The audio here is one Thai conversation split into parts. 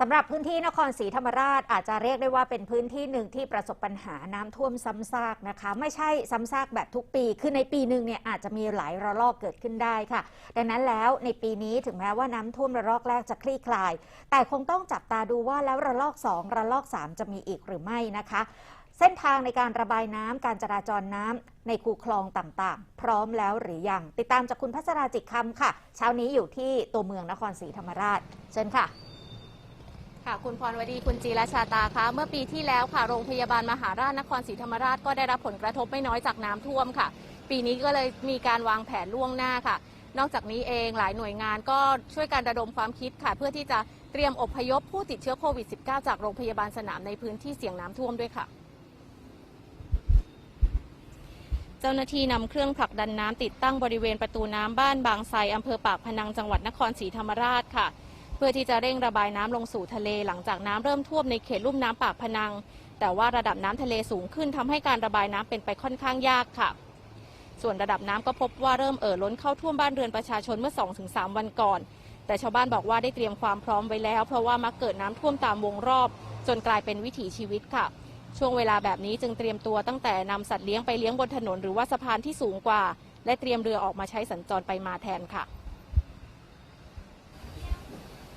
สำหรับพื้นที่นครศรีธรรมราชอาจจะเรียกได้ว่าเป็นพื้นที่หนึ่งที่ประสบปัญหาน้ำท่วมซ้ำซากนะคะ ไม่ใช่ซ้ำซากแบบทุกปี คือในปีหนึ่งเนี่ยอาจจะมีหลายระลอกเกิดขึ้นได้ค่ะ ดังนั้นแล้วในปีนี้ถึงแม้ว่าน้ำท่วมระลอกแรกจะคลี่คลาย แต่คงต้องจับตาดูว่าแล้วระลอก 2 ระลอก 3 จะมีอีกหรือไม่นะคะเส้นทางในการระบายน้ำการจราจรน้ำในคูคลองต่างๆ พร้อมแล้วหรือยัง ติดตามจากคุณพัชราจิตคำค่ะ เช้านี้อยู่ที่ตัวเมืองนครศรีธรรมราช เชิญค่ะ ค่ะคุณพรวดีคุณจีรชาตาคะเมื่อปีที่แล้วค่ะโรงพยาบาลมหาราชนครศรีธรรมราชก็ได้รับผลกระทบไม่น้อยจากน้ำท่วมค่ะ ปีนี้ก็เลยมีการวางแผนล่วงหน้าค่ะ นอกจากนี้เองหลายหน่วยงานก็ช่วยการระดมความคิดค่ะ เพื่อที่จะเตรียมอพยพผู้ติดเชื้อโควิด -19 จากโรงพยาบาลสนามในพื้นที่เสี่ยงน้ำท่วมด้วยค่ะเจ้าหน้าที่นำเครื่องผลักดันน้ำติดตั้งบริเวณประตูน้ำบ้านบางไทรอำเภอปากพนังจังหวัดนครศรีธรรมราชค่ะ เพื่อที่จะเร่งระบายน้ำลงสู่ทะเลหลังจากน้ำเริ่มท่วมในเขตลุ่มน้ำปากพนัง แต่ว่าระดับน้ำทะเลสูงขึ้นทำให้การระบายน้ำเป็นไปค่อนข้างยากค่ะ ส่วนระดับน้ำก็พบว่าเริ่มเอ่อล้นเข้าท่วมบ้านเรือนประชาชนเมื่อ 2-3 วันก่อน แต่ชาวบ้านบอกว่าได้เตรียมความพร้อมไว้แล้ว เพราะว่ามักเกิดน้ำท่วมตามวงรอบ จนกลายเป็นวิถีชีวิตค่ะช่วงเวลาแบบนี้จึงเตรียมตัวตั้งแต่นำสัตว์เลี้ยงไปเลี้ยงบนถนนหรือว่าสะพานที่สูงกว่า และเตรียมเรือออกมาใช้สัญจรไปมาแทนค่ะ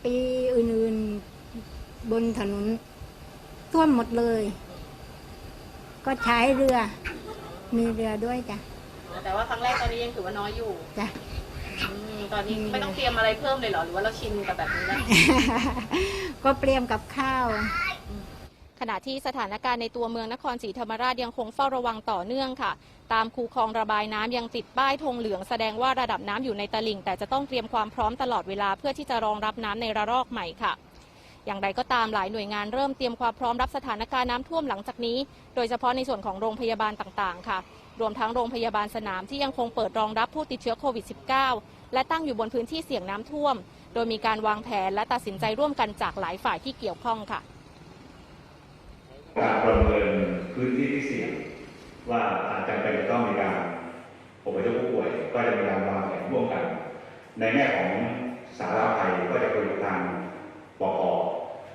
ปีอื่นๆบนถนนท่วมหมดเลย ก็ใช้เรือ มีเรือด้วยจ้ะแต่ว่าครั้งแรกตอนนี้ยังถือว่าน้อยอยู่จ้ะตอนนี้ไม่ต้องเตรียมอะไรเพิ่มเลยเหรอหรือว่าเราชินกับแบบนี้แล้ว ก็เตรียมกับข้าว ขณะที่สถานการณ์ในตัวเมืองนครศรีธรรมราชยังคงเฝ้าระวังต่อเนื่องค่ะ ตามคูคลองระบายน้ำยังติดป้ายธงเหลืองแสดงว่าระดับน้ำอยู่ในตลิ่ง แต่จะต้องเตรียมความพร้อมตลอดเวลาเพื่อที่จะรองรับน้ำในระลอกใหม่ค่ะ อย่างไรก็ตามหลายหน่วยงานเริ่มเตรียมความพร้อมรับสถานการณ์น้ำท่วมหลังจากนี้ โดยเฉพาะในส่วนของโรงพยาบาลต่างๆ ค่ะ รวมทั้งโรงพยาบาลสนามที่ยังคงเปิดรองรับผู้ติดเชื้อโควิด -19 และตั้งอยู่บนพื้นที่เสี่ยงน้ำท่วม โดยมีการวางแผนและตัดสินใจร่วมกันจากหลายฝ่ายที่เกี่ยวข้องค่ะการประเมินพื้นที่ที่เสี่ยง ว่าอาจจะเป็นต้องมีการอพยพผู้ป่วย ก็จะมีการวางแผนร่วมกัน ในแง่ของสาธารณภัยก็จะคุยกับทางปอ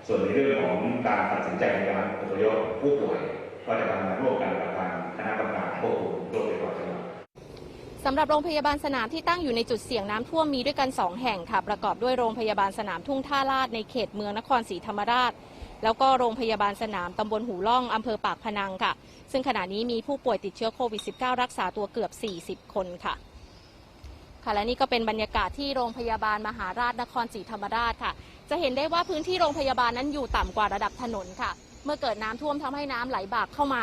ส่วนในเรื่องของการตัดสินใจในการอพยพผู้ป่วย ก็จะทำงานร่วมกันกับทางคณะกรรมการควบคุมโรคติดต่อจังหวัดสำหรับโรงพยาบาลสนามที่ตั้งอยู่ในจุดเสี่ยงน้ำท่วมมีด้วยกัน 2 แห่งค่ะ ประกอบด้วยโรงพยาบาลสนามทุ่งท่าลาดในเขตเมืองนครศรีธรรมราช แล้วก็โรงพยาบาลสนามตำบลหูล่องอำเภอปากพนังค่ะ ซึ่งขณะนี้มีผู้ป่วยติดเชื้อโควิด -19 รักษาตัวเกือบ 40 คนค่ะค่ะและนี่ก็เป็นบรรยากาศที่โรงพยาบาลมหาราชนครศรีธรรมราชค่ะ จะเห็นได้ว่าพื้นที่โรงพยาบาลนั้นอยู่ต่ำกว่าระดับถนนค่ะ เมื่อเกิดน้ำท่วมทำให้น้ำไหลบากเข้ามา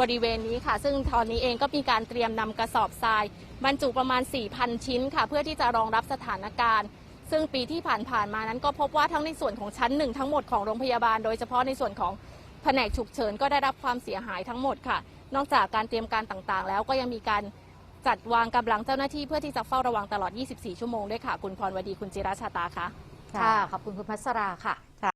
บริเวณนี้ค่ะ ซึ่งตอนนี้เองก็มีการเตรียมนำกระสอบทราย บรรจุประมาณ 4,000 ชิ้นค่ะ เพื่อที่จะรองรับสถานการณ์ ซึ่งปีที่ผ่านๆมานั้นก็พบว่าทั้งในส่วนของชั้นหนึ่งทั้งหมดของโรงพยาบาล โดยเฉพาะในส่วนของแผนกฉุกเฉินก็ได้รับความเสียหายทั้งหมดค่ะ นอกจากการเตรียมการต่างๆ แล้วก็ยังมีการจัดวางกำลังเจ้าหน้าที่เพื่อที่จะเฝ้าระวังตลอด 24 ชั่วโมงด้วยค่ะ คุณพรวดี คุณจิราชาตาคะค่ะ ขอบคุณคุณพัชราค่ะ